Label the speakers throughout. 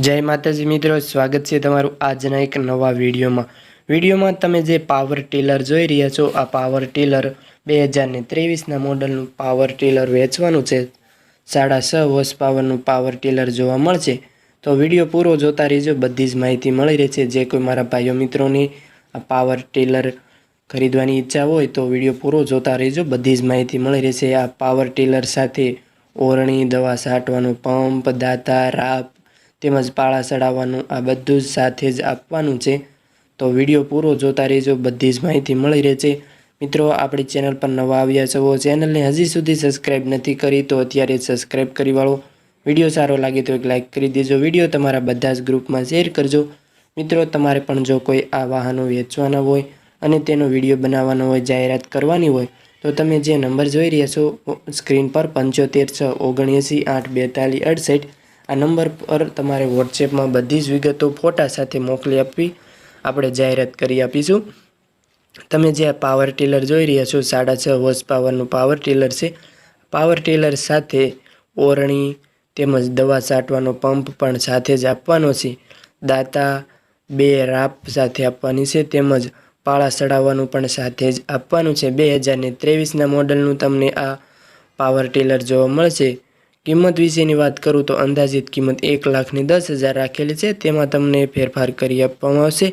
Speaker 1: જય માતાજી મિત્રો, સ્વાગત છે તમારું આજના એક નવા વિડીયોમાં. વિડીયોમાં તમે જે પાવર ટીલર જોઈ રહ્યા છો, આ પાવર ટીલર બે હજારને ત્રેવીસના મોડલનું પાવર ટીલર વેચવાનું છે. સાડા છ હોર્સ પાવરનું પાવર ટીલર જોવા મળશે. તો વીડિયો પૂરો જોતા રહેજો, બધી જ માહિતી મળી રહેશે. જે કોઈ મારા ભાઈઓ મિત્રોની આ પાવર ટીલર ખરીદવાની ઈચ્છા હોય તો વીડિયો પૂરો જોતા રહેજો, બધી જ માહિતી મળી રહેશે. આ પાવર ટીલર સાથે ઓરણી, દવા છાંટવાનું પંપ દાતા, રાપ તેમજ પાળા ચડાવવાનું આ બધું જ સાથે જ આપવાનું છે. તો વીડિયો પૂરો જોતા રહેજો, બધી જ માહિતી મળી રહેશે. મિત્રો, આપણી ચેનલ પર નવા આવ્યા છો, ચેનલને હજી સુધી સબસ્ક્રાઈબ નથી કરી, તો અત્યારે સબસ્ક્રાઈબ કરી વાળો. વીડિયો સારો લાગે તો એક લાઇક કરી દેજો. વીડિયો તમારા બધા જ ગ્રુપમાં શેર કરજો. મિત્રો, તમારે પણ જો કોઈ આ વાહનો વેચવાના હોય અને તેનો વીડિયો બનાવવાનો હોય, જાહેરાત કરવાની હોય, તો તમે જે નંબર જોઈ રહ્યા છો, સ્ક્રીન પર પંચોતેર છ ઓગણએંસી આઠ બેતાલીસ અડસઠ આ નંબર પર તમારે વોટ્સએપમાં બધી જ વિગતો ફોટા સાથે મોકલી આપવી. આપણે જાહેરાત કરી આપીશું. તમે જે આ પાવર ટીલર જોઈ રહ્યા છો, સાડા છ હોર્સ પાવરનું પાવર ટીલર છે. પાવર ટીલર સાથે ઓરણી તેમજ દવા છાંટવાનો પંપ પણ સાથે જ આપવાનો છે. દાતા બે રાપ સાથે આપવાની છે, તેમજ પાળા ચડાવવાનું પણ સાથે જ આપવાનું છે. બે હજારને ત્રેવીસના મોડલનું તમને આ પાવર ટીલર જોવા મળશે. કિંમત વિશેની વાત કરું તો અંદાજિત કિંમત એક લાખની દસ હજાર રાખેલી છે. તેમાં તમને ફેરફાર કરી આપવામાં આવશે.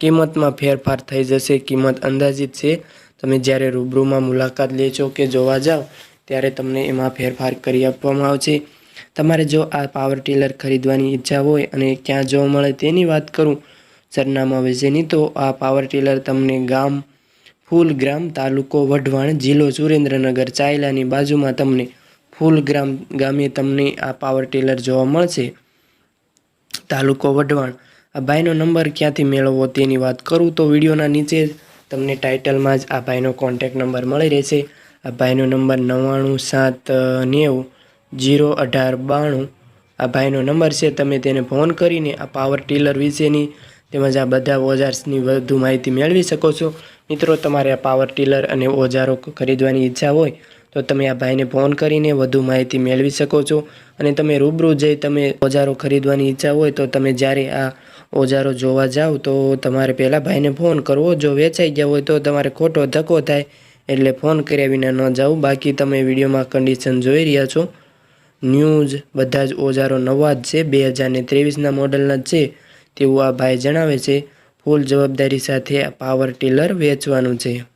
Speaker 1: કિંમતમાં ફેરફાર થઈ જશે. કિંમત અંદાજિત છે. તમે જ્યારે રૂબરૂમાં મુલાકાત લેશો કે જોવા જાઓ ત્યારે તમને એમાં ફેરફાર કરી આપવામાં આવશે. તમારે જો આ પાવર ટીલર ખરીદવાની ઈચ્છા હોય અને ક્યાં જોવા મળે તેની વાત કરું સરનામા વિશેની, તો આ પાવર ટીલર તમને ગામ, ફૂલ ગ્રામ તાલુકો વઢવાણ જિલ્લો સુરેન્દ્રનગર ચાયલાની બાજુમાં તમને ફૂલ ગ્રામ ગામે તમને આ પાવર ટીલર જોવા મળશે. તાલુકો વઢવાણ. આ ભાઈનો નંબર ક્યાંથી મેળવવો તેની વાત કરું તો વિડીયોના નીચે તમને ટાઇટલમાં જ આ ભાઈનો કોન્ટેક નંબર મળી રહેશે. આ ભાઈનો નંબર નવ્વાણું સાત નેવું, જીરો, અઢાર, બાણું. આ ભાઈનો નંબર છે, તમે તેને ફોન કરીને આ પાવર ટીલર વિશેની તેમજ આ બધા ઓજાર્સની વધુ માહિતી મેળવી શકો છો. મિત્રો, તમારે આ પાવર ટીલર અને ઓજારો ખરીદવાની ઈચ્છા હોય તો તમે આ ભાઈને ફોન કરીને વધુ માહિતી મેળવી શકો છો. અને તમે રૂબરૂ જઈ તમે ઓજારો ખરીદવાની ઈચ્છા હોય તો તમે જ્યારે આ ઓજારો જોવા જાઓ તો તમારે પહેલાં ભાઈને ફોન કરવો. જો વેચાઈ ગયા હોય તો તમારે ખોટો ધક્કો થાય એટલે ફોન કર્યા વિના ન જાઓ બાકી તમે વિડીયોમાં કન્ડિશન જોઈ રહ્યા છો. ન્યૂઝ, બધા જ ઓજારો નવા જ છે. બે હજારને ત્રેવીસના મોડલના જ છે. તેવું આ ભાઈ જણાવે છે. ફૂલ જવાબદારી સાથે પાવર ટીલર વેચવાનું છે.